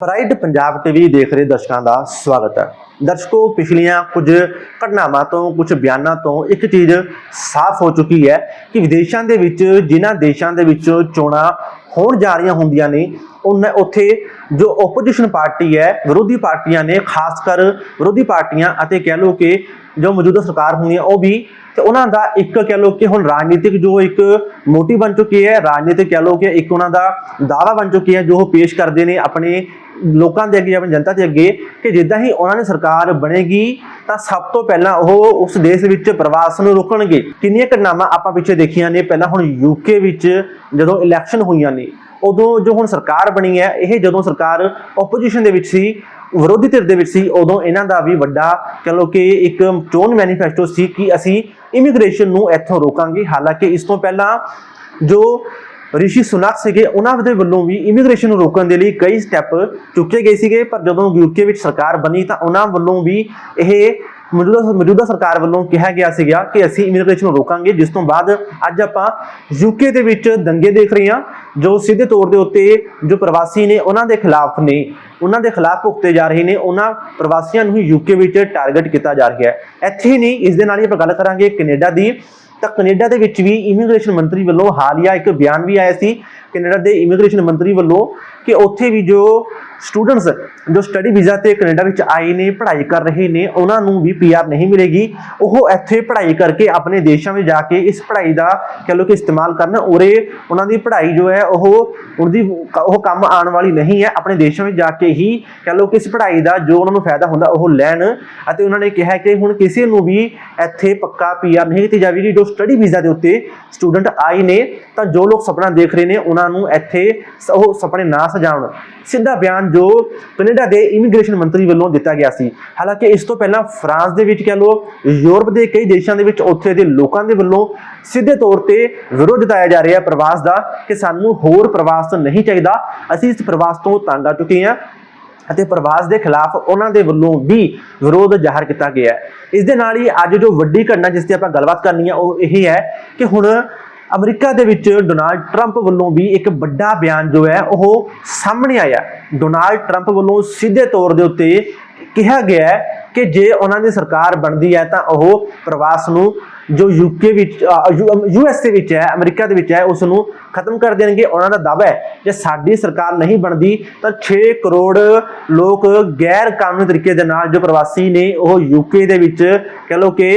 Pride Punjab TV ਦੇਖ ਰਹੇ ਦਰਸ਼ਕਾਂ ਦਾ ਸਵਾਗਤ ਹੈ। ਦਰਸ਼ਕੋ, ਪਿਛਲੀਆਂ ਕੁਝ ਘਟਨਾਵਾਂ ਤੋਂ, ਕੁਝ ਬਿਆਨਾਂ ਤੋਂ ਇੱਕ ਚੀਜ਼ ਸਾਫ਼ ਹੋ ਚੁੱਕੀ ਹੈ ਕਿ ਵਿਦੇਸ਼ਾਂ ਦੇ ਵਿੱਚ, ਜਿਨ੍ਹਾਂ ਦੇਸ਼ਾਂ ਦੇ ਵਿੱਚ ਚੋਣਾਂ ਹੋਣ ਜਾ ਰਹੀਆਂ ਹੁੰਦੀਆਂ ਨੇ ਉਹਨਾਂ ਉੱਥੇ ਜੋ ਆਪੋਜੀਸ਼ਨ ਪਾਰਟੀ ਹੈ, ਵਿਰੋਧੀ ਪਾਰਟੀਆਂ ਨੇ, ਖਾਸ ਕਰ ਵਿਰੋਧੀ ਪਾਰਟੀਆਂ ਅਤੇ ਕਹਿ ਲਓ ਕਿ ਜੋ ਮੌਜੂਦਾ ਸਰਕਾਰ ਹੁੰਦੀ ਹੈ, ਉਹ ਵੀ, ਤੇ ਉਹਨਾਂ ਦਾ ਇੱਕ ਕਹਿ ਲਓ ਕਿ ਹੁਣ ਰਾਜਨੀਤਿਕ ਜੋ ਇੱਕ ਮੋਟੀ ਬਣ ਚੁੱਕੀ ਹੈ, ਰਾਜਨੀਤਿਕ ਕਹਿ ਲਓ ਕਿ ਇੱਕ ਉਹਨਾਂ ਦਾ ਦਾਅਵਾ ਬਣ ਚੁੱਕੀ ਹੈ, ਜੋ ਉਹ ਪੇਸ਼ ਕਰਦੇ ਨੇ ਆਪਣੇ ਲੋਕਾਂ ਦੇ ਅੱਗੇ ਜਾਂ ਜਨਤਾ ਦੇ ਅੱਗੇ ਕਿ ਜਿੱਦਾਂ ਹੀ ਉਹਨਾਂ ਨੇ ਸਰਕਾਰ ਬਣੇਗੀ ਤਾਂ ਸਭ ਤੋਂ ਪਹਿਲਾਂ ਉਹ ਉਸ ਦੇਸ਼ ਵਿੱਚ ਪ੍ਰਵਾਸ ਨੂੰ ਰੋਕਣਗੇ। ਕਿੰਨੀਆਂ ਘਟਨਾਵਾਂ ਆਪਾਂ ਪਿੱਛੇ ਦੇਖੀਆਂ ਨੇ, ਪਹਿਲਾਂ ਹੁਣ ਯੂਕੇ ਵਿੱਚ ਜਦੋਂ ਇਲੈਕਸ਼ਨ ਹੋਈਆਂ ਨੇ, ਉਦੋਂ ਜੋ ਹੁਣ ਸਰਕਾਰ ਬਣੀ ਹੈ, ਇਹ ਜਦੋਂ ਸਰਕਾਰ ਆਪੋਜੀਸ਼ਨ ਦੇ ਵਿੱਚ ਸੀ, ਵਿਰੋਧੀ ਧਿਰ ਦੇ ਵਿੱਚ ਸੀ, ਉਦੋਂ ਇਹਨਾਂ ਦਾ ਵੀ ਵੱਡਾ ਕਹ ਲਓ ਕਿ ਇੱਕ ਚੋਣ ਮੈਨੀਫੈਸਟੋ ਸੀ ਕਿ ਅਸੀਂ ਇਮੀਗ੍ਰੇਸ਼ਨ ਨੂੰ ਇੱਥੋਂ ਰੋਕਾਂਗੇ। ਹਾਲਾਂਕਿ ਇਸ ਤੋਂ ਪਹਿਲਾਂ ਜੋ ਰਿਸ਼ੀ ਸੁਨਕ ਸੀਗੇ, ਉਹਨਾਂ ਦੇ ਵੱਲੋਂ ਵੀ ਇਮੀਗ੍ਰੇਸ਼ਨ ਨੂੰ ਰੋਕਣ ਦੇ ਲਈ ਕਈ ਸਟੈਪ ਚੁੱਕੇ ਗਏ ਸੀਗੇ, ਪਰ ਜਦੋਂ ਯੂਕੇ ਵਿੱਚ ਸਰਕਾਰ ਬਣੀ ਤਾਂ ਉਹਨਾਂ ਵੱਲੋਂ ਵੀ ਇਹ ਮੌਜੂਦਾ ਮੌਜੂਦਾ ਸਰਕਾਰ ਵੱਲੋਂ ਕਿਹਾ ਗਿਆ ਸੀਗਾ ਕਿ ਅਸੀਂ ਇਮੀਗ੍ਰੇਸ਼ਨ ਨੂੰ ਰੋਕਾਂਗੇ, ਜਿਸ ਤੋਂ ਬਾਅਦ ਅੱਜ ਆਪਾਂ ਯੂਕੇ ਦੇ ਵਿੱਚ ਦੰਗੇ ਦੇਖ ਰਹੇ ਹਾਂ, ਜੋ ਸਿੱਧੇ ਤੌਰ ਦੇ ਉੱਤੇ ਜੋ ਪ੍ਰਵਾਸੀ ਨੇ, ਉਹਨਾਂ ਦੇ ਖਿਲਾਫ ਨੇ, ਉਹਨਾਂ ਦੇ ਖਿਲਾਫ ਭੁਗਤੇ ਜਾ ਰਹੇ ਨੇ, ਉਹਨਾਂ ਪ੍ਰਵਾਸੀਆਂ ਨੂੰ ਯੂਕੇ ਵਿੱਚ ਟਾਰਗੇਟ ਕੀਤਾ ਜਾ ਰਿਹਾ ਹੈ। ਇੱਥੇ ਹੀ ਨਹੀਂ, ਇਸ ਦੇ ਨਾਲ ਹੀ ਆਪਾਂ ਗੱਲ ਕਰਾਂਗੇ ਕੈਨੇਡਾ ਦੀ। ਤਾਂ ਕੈਨੇਡਾ ਦੇ ਵਿੱਚ ਵੀ ਇਮੀਗ੍ਰੇਸ਼ਨ ਮੰਤਰੀ ਵੱਲੋਂ ਹਾਲੀਆ ਇੱਕ ਬਿਆਨ ਵੀ ਆਇਆ ਸੀ, ਕੈਨੇਡਾ ਦੇ ਇਮੀਗ੍ਰੇਸ਼ਨ ਮੰਤਰੀ ਵੱਲੋਂ ਕਿ ਉੱਥੇ ਵੀ ਜੋ ਸਟੂਡੈਂਟਸ ਜੋ ਸਟੱਡੀ ਵੀਜ਼ਾ ਤੇ ਕੈਨੇਡਾ ਵਿੱਚ ਆਏ ਨੇ, ਪੜ੍ਹਾਈ ਕਰ ਰਹੇ ਨੇ, ਉਹਨਾਂ ਨੂੰ ਵੀ ਪੀਆਰ ਨਹੀਂ ਮਿਲੇਗੀ। ਉਹ ਇੱਥੇ ਪੜ੍ਹਾਈ ਕਰਕੇ ਆਪਣੇ ਦੇਸ਼ਾਂ ਵਿੱਚ ਜਾ ਕੇ ਇਸ ਪੜ੍ਹਾਈ ਦਾ ਕਹ ਲਓ ਕਿ ਇਸਤੇਮਾਲ ਕਰਨ। ਉਰੇ ਉਹਨਾਂ ਦੀ ਪੜ੍ਹਾਈ ਜੋ ਹੈ, ਉਹ ਉਹਦੀ ਉਹ ਕੰਮ ਆਉਣ ਵਾਲੀ ਨਹੀਂ ਹੈ। ਆਪਣੇ ਦੇਸ਼ਾਂ ਵਿੱਚ ਜਾ ਕੇ ਹੀ ਕਹ ਲਓ ਕਿ ਇਸ ਪੜ੍ਹਾਈ ਦਾ ਜੋ ਉਹਨਾਂ ਨੂੰ ਫਾਇਦਾ ਹੁੰਦਾ, ਉਹ ਲੈਣ। ਅਤੇ ਉਹਨਾਂ ਨੇ ਕਿਹਾ ਕਿ ਹੁਣ ਕਿਸੇ ਨੂੰ ਵੀ ਇੱਥੇ ਪੱਕਾ ਪੀਆਰ ਨਹੀਂ ਦਿੱਤੀ ਜਾਵੇਗੀ। ਜੋ ਸਟੱਡੀ ਵੀਜ਼ਾ ਦੇ ਉੱਤੇ ਸਟੂਡੈਂਟ ਆਏ ਨੇ, ਤਾਂ ਜੋ ਲੋਕ ਸੁਪਨਾ ਦੇਖ ਰਹੇ ਨੇ, ਉਹਨਾਂ ਨੂੰ ਇੱਥੇ ਸ- ਉਹ ਸੁਪਨੇ ਨਾ ਸਜਾਉਣ ਸਿੱਧਾ ਬਿਆਨ ਜੋ ਕੈਨੇਡਾ ਦੇ ਇਮੀਗ੍ਰੇਸ਼ਨ ਮੰਤਰੀ ਵੱਲੋਂ ਦਿੱਤਾ ਗਿਆ ਸੀ। ਹਾਲਾਂਕਿ ਇਸ ਤੋਂ ਪਹਿਲਾਂ ਫਰਾਂਸ ਦੇ ਵਿੱਚ ਕਹ ਲਓ, ਯੂਰਪ ਦੇ ਕਈ ਦੇਸ਼ਾਂ ਦੇ ਵਿੱਚ ਉੱਥੇ ਦੇ ਲੋਕਾਂ ਦੇ ਵੱਲੋਂ ਸਿੱਧੇ ਤੌਰ ਤੇ ਵਿਰੋਧ ਜਤਾਇਆ ਜਾ ਰਿਹਾ ਪ੍ਰਵਾਸ ਦਾ ਕਿ ਸਾਨੂੰ ਹੋਰ ਪ੍ਰਵਾਸ ਨਹੀਂ ਚਾਹੀਦਾ। ਅਸੀਂ ਇਸ ਪ੍ਰਵਾਸ ਤੋਂ ਤੰਗ ਆ ਚੁੱਕੇ ਹਾਂ ਅਤੇ ਪ੍ਰਵਾਸ ਦੇ ਖਿਲਾਫ ਉਹਨਾਂ ਦੇ ਵੱਲੋਂ ਵੀ ਵਿਰੋਧ ਜ਼ਾਹਰ ਕੀਤਾ ਗਿਆ ਹੈ। ਇਸ ਦੇ ਨਾਲ ਹੀ ਅੱਜ ਜੋ ਵੱਡੀ ਘਟਨਾ ਜਿਸ ਤੇ ਆਪਾਂ ਗੱਲਬਾਤ ਕਰਨੀ ਹੈ, ਉਹ ਇਹ ਹੈ ਕਿ ਹੁਣ ਅਮਰੀਕਾ ਦੇ ਵਿੱਚ ਡੋਨਾਲਡ ਟਰੰਪ ਵੱਲੋਂ ਵੀ ਇੱਕ ਵੱਡਾ ਬਿਆਨ ਜੋ ਹੈ ਉਹ ਸਾਹਮਣੇ ਆਇਆ। ਡੋਨਾਲਡ ਟਰੰਪ ਵੱਲੋਂ ਸਿੱਧੇ ਤੌਰ ਦੇ ਉੱਤੇ ਕਿਹਾ ਗਿਆ ਕਿ ਜੇ ਉਹਨਾਂ ਦੀ ਸਰਕਾਰ ਬਣਦੀ ਹੈ ਤਾਂ ਉਹ ਪ੍ਰਵਾਸ ਨੂੰ ਜੋ ਯੂਕੇ ਵਿੱਚ ਯੂਐਸ ਦੇ ਵਿੱਚ ਹੈ, ਅਮਰੀਕਾ ਦੇ ਵਿੱਚ ਹੈ, ਉਸ ਨੂੰ ਖਤਮ ਕਰ ਦੇਣਗੇ। ਉਹਨਾਂ ਦਾ ਦਾਅਵਾ ਹੈ, ਜੇ ਸਾਡੀ ਸਰਕਾਰ ਨਹੀਂ ਬਣਦੀ ਤਾਂ 6 ਕਰੋੜ ਲੋਕ ਗੈਰ ਕਾਨੂੰਨੀ ਤਰੀਕੇ ਦੇ ਨਾਲ ਜੋ ਪ੍ਰਵਾਸੀ ਨੇ ਉਹ ਯੂਕੇ ਦੇ ਵਿੱਚ, ਕਹ ਲਓ ਕਿ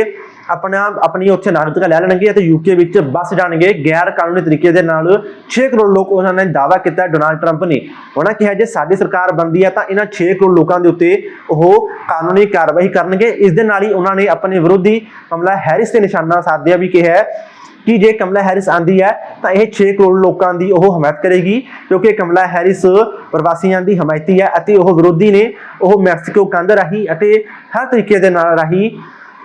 ਆਪਣਾ ਆਪਣੀ ਉੱਥੇ ਨਾਗਰਿਕਤਾ ਲੈ ਲੈਣਗੇ ਅਤੇ ਯੂਕੇ ਵਿੱਚ ਬਸ ਜਾਣਗੇ। ਗੈਰ ਕਾਨੂੰਨੀ ਤਰੀਕੇ ਦੇ ਨਾਲ 6 ਕਰੋੜ ਲੋਕ ਉਹਨਾਂ ਨੇ ਦਾਅਵਾ ਕੀਤਾ ਡੋਨਾਲਡ ਟਰੰਪ ਨੇ। ਉਹਨਾਂ ਕਿਹਾ ਜੇ ਸਾਡੀ ਸਰਕਾਰ ਬਣਦੀ ਹੈ ਤਾਂ ਇਹਨਾਂ 6 ਕਰੋੜ ਲੋਕਾਂ ਦੇ ਉੱਤੇ ਉਹ ਕਾਨੂੰਨੀ ਕਾਰਵਾਈ ਕਰਨਗੇ। ਇਸ ਦੇ ਨਾਲ ਹੀ ਉਹਨਾਂ ਨੇ ਆਪਣੇ ਵਿਰੋਧੀ ਕਮਲਾ ਹੈਰਿਸ ਤੇ ਨਿਸ਼ਾਨਾ ਸਾਧਿਆ ਵੀ ਕਿਹਾ ਕਿ ਜੇ ਕਮਲਾ ਹੈਰਿਸ ਆਂਦੀ ਹੈ ਤਾਂ ਇਹ 6 ਕਰੋੜ ਲੋਕਾਂ ਦੀ ਉਹ ਹਮਾਇਤ ਕਰੇਗੀ, ਕਿਉਂਕਿ ਕਮਲਾ ਹੈਰਿਸ ਪ੍ਰਵਾਸੀਆਂ ਦੀ ਹਮਾਇਤੀ ਹੈ ਅਤੇ ਉਹ ਵਿਰੋਧੀ ਨੇ ਉਹ ਮੈਕਸੀਕੋ ਕੰਧ ਰਾਹੀਂ ਅਤੇ ਹਰ ਤਰੀਕੇ ਦੇ ਨਾਲ ਰਾਹੀਂ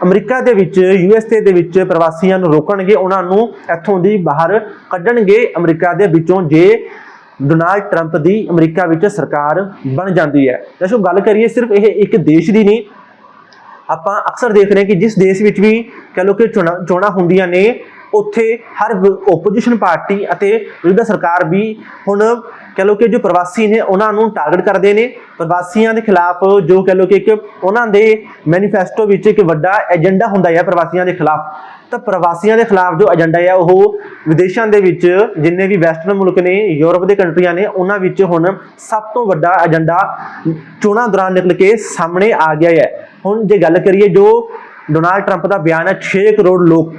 ਅਮਰੀਕਾ ਦੇ ਵਿੱਚ ਯੂਐਸਏ ਦੇ ਵਿੱਚ ਪ੍ਰਵਾਸੀਆਂ ਨੂੰ ਰੋਕਣਗੇ, ਉਹਨਾਂ ਨੂੰ ਇੱਥੋਂ ਦੀ ਬਾਹਰ ਕੱਢਣਗੇ। ਅਮਰੀਕਾ ਦੇ ਵਿੱਚੋਂ ਜੇ ਡੋਨਾਲਡ ਟਰੰਪ ਦੀ ਅਮਰੀਕਾ ਵਿੱਚ ਸਰਕਾਰ ਬਣ ਜਾਂਦੀ ਹੈ। ਜਦੋਂ ਗੱਲ ਕਰੀਏ, ਸਿਰਫ ਇਹ ਇੱਕ ਦੇਸ਼ ਦੀ ਨਹੀਂ, ਆਪਾਂ ਅਕਸਰ ਦੇਖ ਰਹੇ ਕਿ ਜਿਸ ਦੇਸ਼ ਵਿੱਚ ਵੀ ਕਹ ਲਓ ਕਿ ਚੋਣਾਂ ਚੋਣਾਂ ਹੁੰਦੀਆਂ ਨੇ ਉੱਥੇ ਹਰ ਓਪੋਜੀਸ਼ਨ ਪਾਰਟੀ ਅਤੇ ਵਿਰੋਧੀ ਸਰਕਾਰ ਵੀ ਹੁਣ ਕਹ ਲਓ ਕਿ ਜੋ ਪ੍ਰਵਾਸੀ ਨੇ ਉਹਨਾਂ ਨੂੰ ਟਾਰਗੇਟ ਕਰਦੇ ਨੇ। ਪ੍ਰਵਾਸੀਆਂ ਦੇ ਖਿਲਾਫ ਜੋ ਕਹ ਲਓ ਕਿ ਇੱਕ ਉਹਨਾਂ ਦੇ ਮੈਨੀਫੈਸਟੋ ਵਿੱਚ ਇੱਕ ਵੱਡਾ ਏਜੰਡਾ ਹੁੰਦਾ ਹੈ ਪ੍ਰਵਾਸੀਆਂ ਦੇ ਖਿਲਾਫ। ਤਾਂ ਪ੍ਰਵਾਸੀਆਂ ਦੇ ਖਿਲਾਫ ਜੋ ਏਜੰਡਾ ਹੈ ਉਹ ਵਿਦੇਸ਼ਾਂ ਦੇ ਵਿੱਚ ਜਿੰਨੇ ਵੀ ਵੈਸਟਰਨ ਮੁਲਕ ਨੇ, ਯੂਰਪ ਦੇ ਕੰਟਰੀਆਂ ਨੇ, ਉਹਨਾਂ ਵਿੱਚ ਹੁਣ ਸਭ ਤੋਂ ਵੱਡਾ ਏਜੰਡਾ ਚੋਣਾਂ ਦੌਰਾਨ ਨਿਕਲ ਕੇ ਸਾਹਮਣੇ ਆ ਗਿਆ ਹੈ। ਹੁਣ ਜੇ ਗੱਲ ਕਰੀਏ ਜੋ ਡੋਨਾਲਡ ਟਰੰਪ ਦਾ ਬਿਆਨ ਹੈ 6 ਕਰੋੜ ਲੋਕ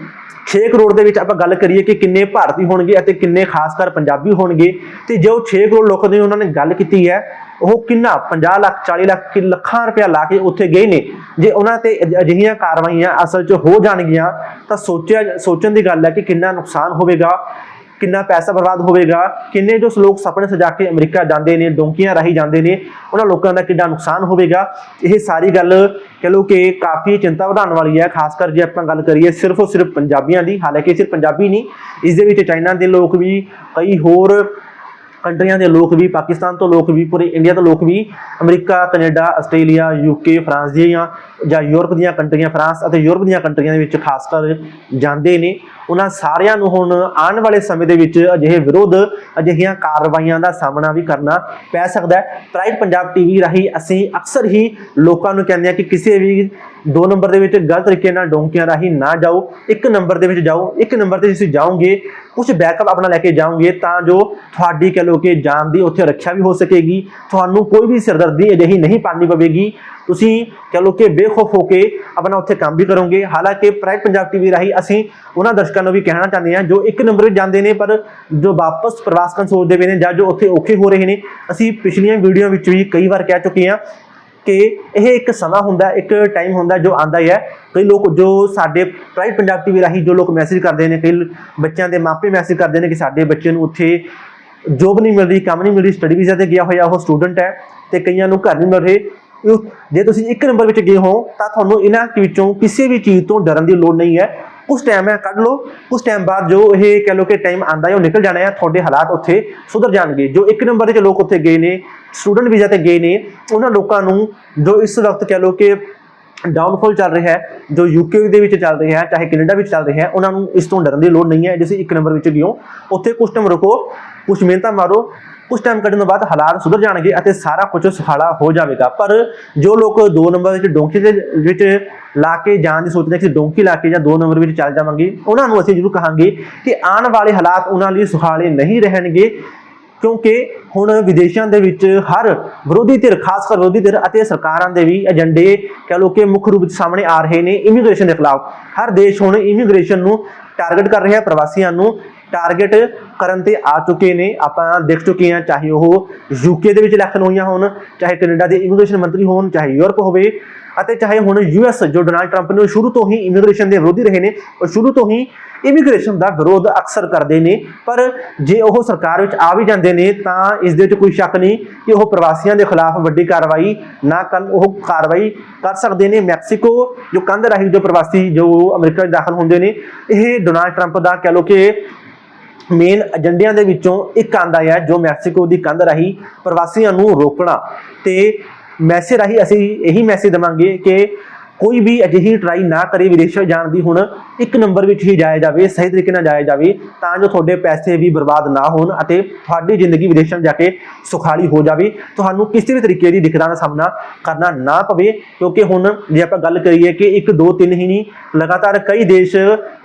6 ਕਰੋੜ ਦੇ ਵਿੱਚ ਆਪਾਂ ਗੱਲ ਕਰੀਏ ਕਿ ਕਿੰਨੇ ਭਾਰਤੀ ਹੋਣਗੇ ਅਤੇ ਕਿੰਨੇ ਖਾਸ ਕਰ ਪੰਜਾਬੀ ਹੋਣਗੇ, ਤੇ ਜੋ 6 ਕਰੋੜ ਲੋਕਾਂ ਦੀ ਉਹਨਾਂ ਨੇ ਗੱਲ ਕੀਤੀ ਹੈ, ਉਹ ਕਿੰਨਾ 50 ਲੱਖ 40 ਲੱਖ, ਕਿ ਲੱਖਾਂ ਰੁਪਇਆ ਲਾ ਕੇ ਉੱਥੇ ਗਏ ਨੇ। ਜੇ ਉਹਨਾਂ ਤੇ ਅਜਿਹੀਆਂ ਕਾਰਵਾਈਆਂ ਅਸਲ 'ਚ ਹੋ ਜਾਣਗੀਆਂ, ਤਾਂ ਸੋਚਿਆ, ਸੋਚਣ ਦੀ ਗੱਲ ਹੈ ਕਿ ਕਿੰਨਾ ਨੁਕਸਾਨ ਹੋਵੇਗਾ। ਕਿੰਨਾ ਪੈਸਾ ਬਰਬਾਦ ਹੋਵੇਗਾ, ਕਿੰਨੇ ਜੋ ਲੋਕ ਸੁਪਨੇ ਸਜਾ ਕੇ ਅਮਰੀਕਾ ਜਾਂਦੇ ਨੇ, ਡੋਂਕੀਆਂ ਰਾਹੀਂ ਜਾਂਦੇ ਨੇ, ਉਹਨਾਂ ਲੋਕਾਂ ਦਾ ਕਿੰਨਾ ਨੁਕਸਾਨ ਹੋਵੇਗਾ। ਇਹ ਸਾਰੀ ਗੱਲ ਕਹ ਲਓ ਕਿ ਕਾਫੀ ਚਿੰਤਾ ਵਧਾਉਣ ਵਾਲੀ ਹੈ, ਖਾਸ ਕਰ ਜੇ ਆਪਾਂ ਗੱਲ ਕਰੀਏ ਸਿਰਫ ਔਰ ਸਿਰਫ ਪੰਜਾਬੀਆਂ ਦੀ, ਹਾਲਾਂਕਿ ਸਿਰਫ ਪੰਜਾਬੀ ਨਹੀਂ, ਇਸ ਦੇ ਵਿੱਚ ਚਾਈਨਾ ਦੇ ਲੋਕ ਵੀ, ਕਈ ਹੋਰ ਕੰਟਰੀਆਂ ਦੇ ਲੋਕ ਵੀ, ਪਾਕਿਸਤਾਨ ਤੋਂ ਲੋਕ ਵੀ, ਪੂਰੇ ਇੰਡੀਆ ਤੋਂ ਲੋਕ ਵੀ, America, Canada, Australia, UK, France ਦੀਆਂ ਜਾਂ ਯੂਰਪ ਦੀਆਂ ਕੰਟਰੀਆਂ, ਫਰਾਂਸ ਅਤੇ ਯੂਰਪ ਦੀਆਂ ਕੰਟਰੀਆਂ ਦੇ ਵਿੱਚ ਖਾਸ ਕਰ ਜਾਂਦੇ ਨੇ। ਉਹਨਾਂ ਸਾਰਿਆਂ ਨੂੰ ਹੁਣ ਆਉਣ ਵਾਲੇ ਸਮੇਂ ਦੇ ਵਿੱਚ ਅਜਿਹੇ ਵਿਰੋਧ, ਅਜਿਹੀਆਂ ਕਾਰਵਾਈਆਂ ਦਾ ਸਾਹਮਣਾ ਵੀ ਕਰਨਾ ਪੈ ਸਕਦਾ ਹੈ। ਪ੍ਰਾਈਡ ਪੰਜਾਬ ਟੀਵੀ ਰਾਹੀਂ ਅਸੀਂ ਅਕਸਰ ਹੀ ਲੋਕਾਂ ਨੂੰ ਕਹਿੰਦੇ ਆ ਕਿ ਕਿਸੇ ਵੀ ਦੋ ਨੰਬਰ ਦੇ ਵਿੱਚ ਗਲਤ ਤਰੀਕੇ ਨਾਲ ਡੋਂਕੀਆਂ ਰਾਹੀਂ ਨਾ ਜਾਓ। ਇੱਕ ਨੰਬਰ ਦੇ ਵਿੱਚ ਜਾਓ, ਇੱਕ ਨੰਬਰ ਤੇ ਤੁਸੀਂ ਜਾਓਗੇ ਕੁਝ ਬੈਕਅਪ ਆਪਣਾ ਲੈ ਕੇ ਜਾਓਗੇ ਤਾਂ ਜੋ ਤੁਹਾਡੀ ਕਹ ਲੋ ਕਿ ਜਾਨ ਦੀ ਉੱਥੇ ਰੱਖਿਆ ਵੀ ਹੋ ਸਕੇਗੀ। ਤੁਹਾਨੂੰ ਕੋਈ ਵੀ ਸਿਰਦਰਦੀ ਅਜਿਹੀ ਨਹੀਂ ਪਾਣੀ ਪਵੇਗੀ। ਤੁਸੀਂ ਕਹ ਲੋ ਕਿ ਬੇਖੌਫ ਹੋ ਕੇ ਆਪਣਾ ਉੱਥੇ ਕੰਮ ਵੀ ਕਰੋਗੇ। ਹਾਲਾਂਕਿ ਪ੍ਰਾਈਡ ਪੰਜਾਬ ਟੀਵੀ ਰਾਹੀਂ ਅਸੀਂ ਉਹਨਾਂ ਦਰਸ਼ਕਾਂ ਨੂੰ ਵੀ ਕਹਿਣਾ ਚਾਹੁੰਦੇ ਹਾਂ, ਜੋ ਇੱਕ ਨੰਬਰ 'ਤੇ ਜਾਂਦੇ ਨੇ, ਪਰ ਜੋ ਵਾਪਸ ਪ੍ਰਵਾਸ ਕਰਨ ਸੋਚਦੇ ਪਏ ਨੇ ਜਾਂ ਜੋ ਉੱਥੇ ਔਖੇ ਹੋ ਰਹੇ ਨੇ, ਅਸੀਂ ਪਿਛਲੀਆਂ ਵੀਡੀਓ ਵਿੱਚ ਵੀ ਕਈ ਵਾਰ ਕਹਿ ਚੁੱਕੇ ਹਾਂ ਕਿ ਇਹ ਇੱਕ ਸਮਾਂ ਹੁੰਦਾ ਇੱਕ ਟਾਈਮ ਹੁੰਦਾ ਜੋ ਆਂਦਾ ਹੀ ਹੈ। ਕਈ ਲੋਕ ਜੋ ਸਾਡੇ ਪ੍ਰਾਈਡ ਪੰਜਾਬ ਟੀਵੀ ਰਾਹੀਂ ਜੋ ਲੋਕ ਮੈਸੇਜ ਕਰਦੇ ਨੇ, ਕਈ ਬੱਚਿਆਂ ਦੇ ਮਾਪੇ ਮੈਸੇਜ ਕਰਦੇ ਨੇ ਕਿ ਸਾਡੇ ਬੱਚੇ ਨੂੰ ਉੱਥੇ ਜੋਬ ਨਹੀਂ ਮਿਲ ਰਹੀ ਕੰਮ ਨਹੀਂ ਮਿਲ ਰਹੀ ਸਟੱਡੀ ਵੀਜ਼ਾ ਤੇ ਗਿਆ ਹੋਇਆ ਉਹ ਸਟੂਡੈਂਟ ਹੈ ਤੇ ਕਈਆਂ ਨੂੰ ਘਰ ਨਹੀਂ ਮਿਲ ਰਹੇ। ਜੇ ਤੁਸੀਂ ਇੱਕ ਨੰਬਰ ਵਿੱਚ ਗਏ ਹੋ, ਤਾਂ ਤੁਹਾਨੂੰ ਇਹਨਾਂ ਵਿੱਚੋਂ ਕਿਸੇ ਵੀ ਚੀਜ਼ ਤੋਂ ਡਰਨ ਦੀ ਲੋੜ ਨਹੀਂ ਹੈ। ਉਸ ਟਾਈਮ ਹੈ ਕੱਢ ਲਓ ਉਸ ਟਾਈਮ ਬਾਅਦ ਜੋ ਇਹ ਕਹਿ ਲਓ ਕਿ ਟਾਈਮ ਆਂਦਾ ਹੈ, ਉਹ ਨਿਕਲ ਜਾਣਾ ਹੈ, ਤੁਹਾਡੇ ਹਾਲਾਤ ਉੱਥੇ ਸੁਧਰ ਜਾਣਗੇ। ਜੋ ਇੱਕ ਨੰਬਰ ਦੇ ਲੋਕ ਉੱਥੇ ਗਏ ਨੇ ਸਟੂਡੈਂਟ ਵੀਜ਼ਾ ਤੇ ਗਏ ਨੇ, ਉਹਨਾਂ ਲੋਕਾਂ ਨੂੰ ਜੋ ਇਸ ਵਕਤ ਕਹਿ ਲਓ ਕਿ ਡਾਊਨਫਾਲ ਚੱਲ ਰਿਹਾ ਹੈ, ਜੋ ਯੂਕੇ ਦੇ ਵਿੱਚ ਚੱਲ ਰਿਹਾ ਹੈ, ਚਾਹੇ ਕੈਨੇਡਾ ਵਿੱਚ ਚੱਲ ਰਿਹਾ ਹੈ, ਉਹਨਾਂ ਨੂੰ ਇਸ ਤੋਂ ਡਰਨ ਦੀ ਲੋੜ ਨਹੀਂ ਹੈ। ਜੇ ਤੁਸੀਂ ਇੱਕ ਨੰਬਰ ਵਿੱਚ ਗਏ ਹੋ, ਉੱਥੇ ਕੁਝ ਟਾਈਮ ਰੁਕੋ ਕੁਝ ਮਿਹਨਤਾਂ ਮਾਰੋ ਕੁਝ ਟਾਈਮ ਕੱਢਣ ਤੋਂ ਬਾਅਦ ਹਾਲਾਤ ਸੁਧਰ ਜਾਣਗੇ ਅਤੇ ਸਾਰਾ ਕੁਝ ਸੁਖਾਲਾ ਹੋ ਜਾਵੇਗਾ। ਪਰ ਜੋ ਲੋਕ ਦੋ ਨੰਬਰ ਵਿੱਚ ਡੋਂਕੀ ਦੇ ਵਿੱਚ ਲਾ ਕੇ ਜਾਣ ਦੀ ਸੋਚਦੇ ਕਿ ਡੋਂਕੀ ਲਾ ਕੇ ਜਾਂ ਦੋ ਨੰਬਰ ਵਿੱਚ ਚੱਲ ਜਾਵਾਂਗੇ, ਉਹਨਾਂ ਨੂੰ ਅਸੀਂ ਜ਼ਰੂਰ ਕਹਾਂਗੇ ਕਿ ਆਉਣ ਵਾਲੇ ਹਾਲਾਤ ਉਹਨਾਂ ਲਈ ਸੁਖਾਲੇ ਨਹੀਂ ਰਹਿਣਗੇ। ਕਿਉਂਕਿ ਹੁਣ ਵਿਦੇਸ਼ਾਂ ਦੇ ਵਿੱਚ ਹਰ ਵਿਰੋਧੀ ਧਿਰ, ਖਾਸ ਕਰ ਵਿਰੋਧੀ ਧਿਰ ਅਤੇ ਸਰਕਾਰਾਂ ਦੇ ਵੀ ਏਜੰਡੇ ਕਹ ਲੋ ਕਿ ਮੁੱਖ ਰੂਪ ਵਿੱਚ ਸਾਹਮਣੇ ਆ ਰਹੇ ਨੇ ਇਮੀਗ੍ਰੇਸ਼ਨ ਦੇ ਖਿਲਾਫ। ਹਰ ਦੇਸ਼ ਹੁਣ ਇਮੀਗ੍ਰੇਸ਼ਨ ਨੂੰ ਟਾਰਗੇਟ ਕਰ ਰਿਹਾ ਪ੍ਰਵਾਸੀਆਂ ਨੂੰ। ਟਾਰਗੇਟ ਕਰਨ ਤੇ ਆ ਚੁੱਕੇ ਨੇ। ਆਪਾਂ ਦੇਖ ਚੁੱਕੇ ਹਾਂ, ਚਾਹੇ ਉਹ ਯੂਕੇ ਦੇ ਵਿੱਚ ਇਲੈਕਸ਼ਨ ਹੋਈਆਂ ਹੋਣ, ਚਾਹੇ ਕੈਨੇਡਾ ਦੇ ਇਮੀਗ੍ਰੇਸ਼ਨ ਮੰਤਰੀ ਹੋਣ, ਚਾਹੇ ਯੂਰਪ ਹੋਵੇ, ਅਤੇ ਚਾਹੇ ਹੁਣ ਯੂਐਸ ਜੋ ਡੋਨਾਲਡ ਟਰੰਪ ਨੇ ਉਹ ਸ਼ੁਰੂ ਤੋਂ ਹੀ ਇਮੀਗ੍ਰੇਸ਼ਨ ਦੇ ਵਿਰੋਧੀ ਰਹੇ ਨੇ, ਉਹ ਸ਼ੁਰੂ ਤੋਂ ਹੀ ਇਮੀਗ੍ਰੇਸ਼ਨ ਦਾ ਵਿਰੋਧ ਅਕਸਰ ਕਰਦੇ ਨੇ। ਪਰ ਜੇ ਉਹ ਸਰਕਾਰ ਵਿੱਚ ਆ ਵੀ ਜਾਂਦੇ ਨੇ, ਤਾਂ ਇਸ ਦੇ ਵਿੱਚ ਕੋਈ ਸ਼ੱਕ ਨਹੀਂ ਕਿ ਉਹ ਪ੍ਰਵਾਸੀਆਂ ਦੇ ਖਿਲਾਫ ਵੱਡੀ ਕਾਰਵਾਈ, ਨਾ ਕਰਨ ਉਹ ਕਾਰਵਾਈ ਕਰ ਸਕਦੇ ਨੇ। ਮੈਕਸੀਕੋ ਜੋ ਕੰਧ ਰਾਹੀਂ ਜੋ ਪ੍ਰਵਾਸੀ ਜੋ ਅਮਰੀਕਾ ਵਿੱਚ ਦਾਖਲ ਹੁੰਦੇ ਨੇ, ਇਹ ਡੋਨਾਲਡ ਟਰੰਪ ਦਾ ਕਹਿ ਲੋ ਕਿ ਮੇਨ ਏਜੰਡਿਆਂ ਦੇ ਵਿੱਚੋਂ ਇੱਕ ਆਂਦਾ ਹੈ ਜੋ ਮੈਕਸੀਕੋ ਦੀ ਕੰਧ ਰਾਹੀਂ ਪ੍ਰਵਾਸੀਆਂ ਨੂੰ ਰੋਕਣਾ ਤੇ ਮੈਸੇਜ ਰਾਹੀਂ ਅਸੀਂ ਇਹੀ ਮੈਸੇਜ ਦਵਾਂਗੇ ਕਿ ਕੋਈ ਵੀ ਅਜਿਹੀ ਟਰਾਈ ਨਾ ਕਰੇ ਵਿਦੇਸ਼ਾਂ ਜਾਣ ਦੀ ਹੁਣ, ਇੱਕ ਨੰਬਰ ਵਿੱਚ ਹੀ ਜਾਇਆ ਜਾਵੇ, ਸਹੀ ਤਰੀਕੇ ਨਾਲ ਜਾਇਆ ਜਾਵੇ, ਤਾਂ ਜੋ ਤੁਹਾਡੇ ਪੈਸੇ ਵੀ ਬਰਬਾਦ ਨਾ ਹੋਣ ਅਤੇ ਤੁਹਾਡੀ ਜ਼ਿੰਦਗੀ ਵਿਦੇਸ਼ਾਂ ਜਾ ਕੇ ਸੁਖਾਲੀ ਹੋ ਜਾਵੇ। ਤੁਹਾਨੂੰ ਕਿਸੇ ਵੀ ਤਰੀਕੇ ਦੀ ਦਿੱਕਤਾਂ ਦਾ ਸਾਹਮਣਾ ਕਰਨਾ ਨਾ ਪਵੇ, ਕਿਉਂਕਿ ਹੁਣ ਜੇ ਆਪਾਂ ਗੱਲ ਕਰੀਏ ਕਿ ਇੱਕ, ਦੋ, ਤਿੰਨ ਹੀ ਨਹੀਂ, ਲਗਾਤਾਰ ਕਈ ਦੇਸ਼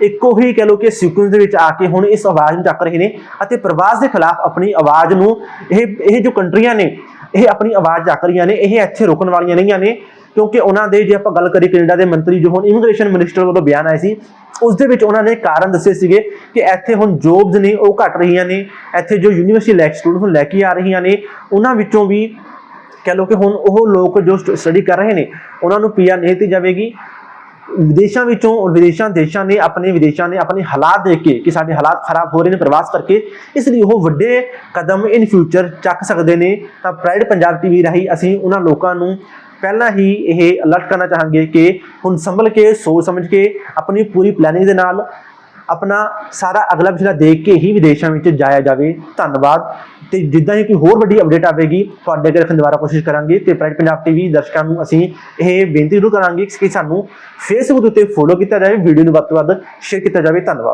ਇੱਕੋ ਹੀ ਕਹ ਲੋ ਕਿ ਸੀਕੁਐਂਸ ਦੇ ਵਿੱਚ ਆ ਕੇ ਹੁਣ ਇਸ ਆਵਾਜ਼ ਨੂੰ ਚੱਕ ਰਹੇ ਨੇ ਅਤੇ ਪ੍ਰਵਾਸ ਦੇ ਖਿਲਾਫ ਆਪਣੀ ਆਵਾਜ਼ ਨੂੰ, ਇਹ ਇਹ ਜੋ ਕੰਟਰੀਆਂ ਨੇ, ਇਹ ਆਪਣੀ ਆਵਾਜ਼ ਚੱਕ ਰਹੀਆਂ ਨੇ, ਇਹ ਇੱਥੇ ਰੋਕਣ ਵਾਲੀਆਂ ਨਹੀਂ ਨੇ ਕਿਉਂਕਿ ਉਹਨਾਂ ਦੇ ਜੇ ਆਪਾਂ ਗੱਲ ਕਰੀਏ ਕੈਨੇਡਾ ਦੇ ਮੰਤਰੀ ਜੋ ਹੁਣ ਇਮੀਗ੍ਰੇਸ਼ਨ ਮਿਨਿਸਟਰ ਵੱਲੋਂ ਬਿਆਨ ਆਇਆ ਸੀ, ਉਸ ਦੇ ਵਿੱਚ ਉਹਨਾਂ ਨੇ ਕਾਰਨ ਦੱਸੇ ਸੀਗੇ ਕਿ ਇੱਥੇ ਹੁਣ ਜੋਬਸ ਨੇ, ਉਹ ਘਟ ਰਹੀਆਂ ਨੇ, ਇੱਥੇ ਜੋ ਯੂਨੀਵਰਸਿਟੀ ਲੈਕ ਸਟੂਡੈਂਟ ਨੂੰ ਲੈ ਕੇ ਆ ਰਹੀਆਂ ਨੇ, ਉਹਨਾਂ ਵਿੱਚੋਂ ਵੀ ਕਹਿ ਲਓ ਕਿ ਹੁਣ ਉਹ ਲੋਕ ਜੋ ਸਟੱਡੀ ਕਰ ਰਹੇ ਨੇ, ਉਹਨਾਂ ਨੂੰ ਪੀਆਰ ਨਹੀਂ ਦਿੱਤੀ ਜਾਵੇਗੀ। ਵਿਦੇਸ਼ਾਂ ਵਿੱਚੋਂ, ਵਿਦੇਸ਼ਾਂ ਦੇਸ਼ਾਂ ਨੇ ਆਪਣੇ, ਵਿਦੇਸ਼ਾਂ ਨੇ ਆਪਣੇ ਹਾਲਾਤ ਦੇਖ ਕੇ ਕਿ ਸਾਡੇ ਹਾਲਾਤ ਖਰਾਬ ਹੋ ਰਹੇ ਨੇ ਪ੍ਰਵਾਸ ਕਰਕੇ, ਇਸ ਲਈ ਉਹ ਵੱਡੇ ਕਦਮ ਇਨ ਫਿਊਚਰ ਚੱਕ ਸਕਦੇ ਨੇ। ਤਾਂ ਪ੍ਰਾਈਡ ਪੰਜਾਬ ਟੀਵੀ ਰਾਹੀਂ ਅਸੀਂ ਉਹਨਾਂ ਲੋਕਾਂ ਨੂੰ ਪਹਿਲਾਂ ਹੀ ਇਹ ਅਲਰਟ ਕਰਨਾ ਚਾਹਾਂਗੇ ਕਿ ਹੁਣ ਸੰਭਲ ਕੇ, ਸੋਚ ਸਮਝ ਕੇ, ਆਪਣੀ ਪੂਰੀ ਪਲੈਨਿੰਗ ਦੇ ਨਾਲ ਆਪਣਾ ਸਾਰਾ ਅਗਲਾ ਪਿਛਲਾ ਦੇਖ ਕੇ ਹੀ ਵਿਦੇਸ਼ਾਂ ਵਿੱਚ ਜਾਇਆ ਜਾਵੇ। ਧੰਨਵਾਦ। ਤੇ ਜਿੱਦਾਂ ਹੀ ਕੋਈ ਹੋਰ ਵੱਡੀ ਅਪਡੇਟ ਆਵੇਗੀ, ਤੁਹਾਡੇ ਅੱਗੇ ਰੱਖਣ ਦੁਬਾਰਾ ਕੋਸ਼ਿਸ਼ ਕਰਾਂਗੇ ਤੇ ਪ੍ਰਾਈਡ ਪੰਜਾਬ ਟੀਵੀ ਦਰਸ਼ਕਾਂ ਨੂੰ ਅਸੀਂ ਇਹ ਬੇਨਤੀ ਜ਼ਰੂਰ ਕਰਾਂਗੇ ਕਿ ਸਾਨੂੰ ਫੇਸਬੁੱਕ ਉੱਤੇ ਫੋਲੋ ਕੀਤਾ ਜਾਵੇ ਵੀਡੀਓ ਨੂੰ ਵੱਧ ਤੋਂ ਵੱਧ ਸ਼ੇਅਰ ਕੀਤਾ ਜਾਵੇ। ਧੰਨਵਾਦ।